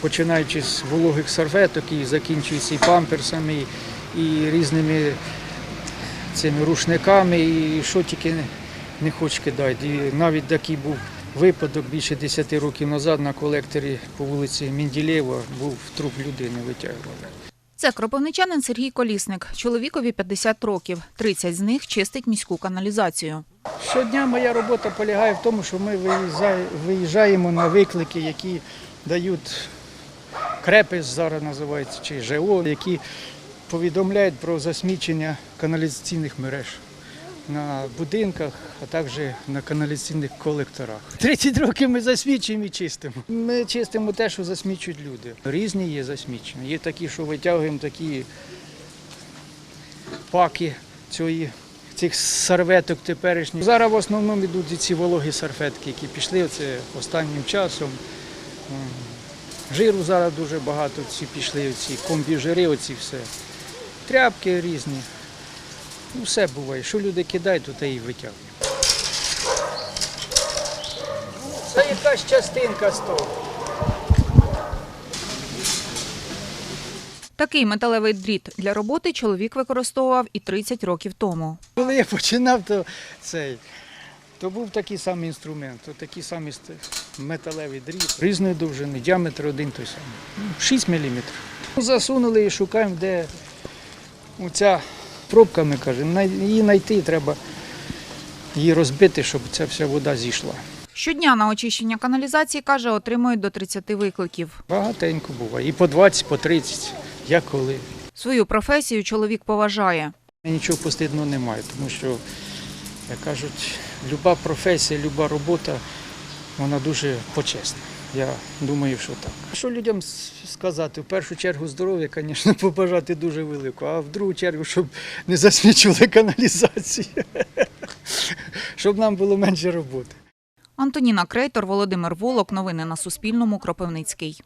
починаючи з вологих серветок і закінчуючи і памперсами, і різними цими рушниками, і що тільки не, хоч кидають. І навіть такий був випадок більше 10 років назад на колекторі по вулиці Менділєва був труп людини витягували. Це кропивничанин Сергій Колісник. Чоловікові 50 років. 30 з них чистить міську каналізацію. Щодня моя робота полягає в тому, що ми виїжджає- виїжджаємо на виклики, які дають крепис, зараз називається, чи ЖО, які повідомляють про засмічення каналізаційних мереж на будинках, а також на каналізаційних колекторах. 30 років ми засмічуємо і чистимо. Ми чистимо те, що засмічують люди. Різні є засмічення. Є такі, що витягуємо такі паки цієї цих серветок теперішніх. Зараз в основному йдуть ці вологі серветки, які пішли оце останнім часом. Жиру зараз дуже багато ці пішли, ці комбіжири, оці все. Тряпки різні. Ну, все буває. Що люди кидають, то те і витягують. Це якась частинка з того. Такий металевий дріт для роботи чоловік використовував і 30 років тому. Коли я починав, то цей. То був такий самий інструмент, такий самий металевий дріт, різної довжини, діаметр один той самий. Ну, 6 мм. Засунули і шукаємо, де оця пробка, ми кажемо, її знайти треба її розбити, щоб ця вся вода зійшла. Щодня на очищення каналізації, каже, отримують до 30 викликів. Багатенько буває. І по 20, по 30, як коли. Свою професію чоловік поважає. Нічого постидного немає, тому що, як кажуть, люба професія, люба робота, вона дуже почесна. Я думаю, що так. Що людям сказати? В першу чергу здоров'я, звісно, побажати дуже велико, а в другу чергу, щоб не засмічували каналізацію, щоб нам було менше роботи. Антоніна Крейтор, Володимир Волок. Новини на Суспільному. Кропивницький.